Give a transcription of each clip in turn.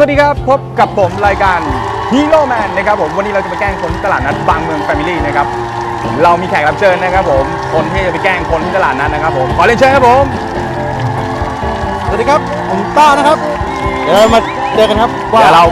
วัสดีครับ พบกับผมรายการฮีโร่แมนนะครับผมวันนี้เราจะไปแกล้งคนที่ตลาดนัดบางเมืองแฟมิลี่นะครับเรามีแขกรับเชิญนะครับผมคนที่จะไปแกล้งคนที่ตลาดนัดนะครับผมขอเรียนเชิญครับผมสวัสดีครับผมต้านะครับ เดี๋ยวเรามาเจอกันครับว่าเดี๋ยวเรา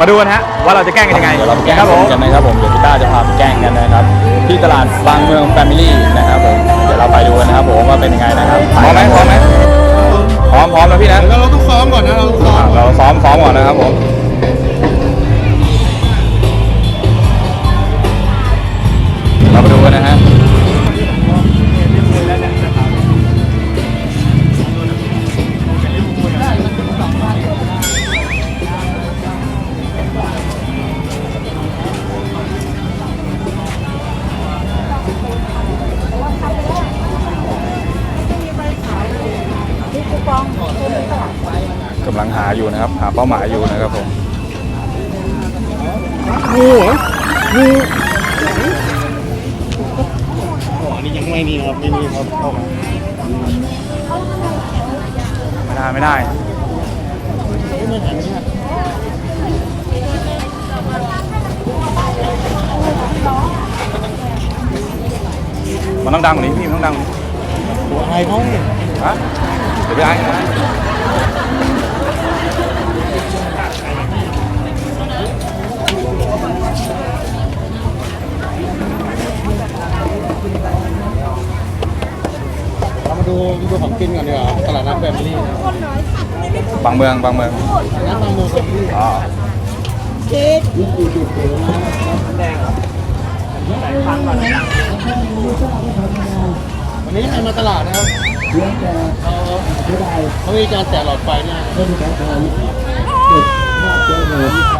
มาดูกันฮะว่าเราจะแกล้งกันยังไงเดี๋ยวเราไปแกล้งครับคผนมกันนะครับผมเดี๋ยวพี่ต้าจะพาไปแกล้งกันนะครับ ที่ตลาดบางเมืองแฟมิลี่นะครับผมเดี๋ยวเราไปดูกันนะครับผมว่าเป็นยังไงนะครับพร้อมไหมพร้อมไหมพร้อมพร้อมแล้วพี่นะแล้วเราต้องซ้อมก่อนนะเราต้อง ซ้อมอะเราซ้อมซ้อมก่อนนะครับผม กำลังหาอยู่นะครับ หาเป้าหมายอยู่นะครับผมงูเหรองูอ๋ออันนี้ยังไม่มีครับไม่มีครับเข้ามาไม่ได้ไม่ได้ไม่เห็นเนี่ยมันต้องดังกว่านี้พี่มันต้องดังกว่านี้ตัวไอเขาเนี่ยฮะเดี๋ยวไปอ่านกันนะ ดูดูของกินก่อนดีกว่าตลาดนัดแฟมิลี่นะบางเมืองบางเมืองตลาดนัดบางเมืองแฟมิลี่อ๋อวันนี้ใครมาตลาดนะครับเขาเขามีการแจกหลอดไฟเนี่ย Ha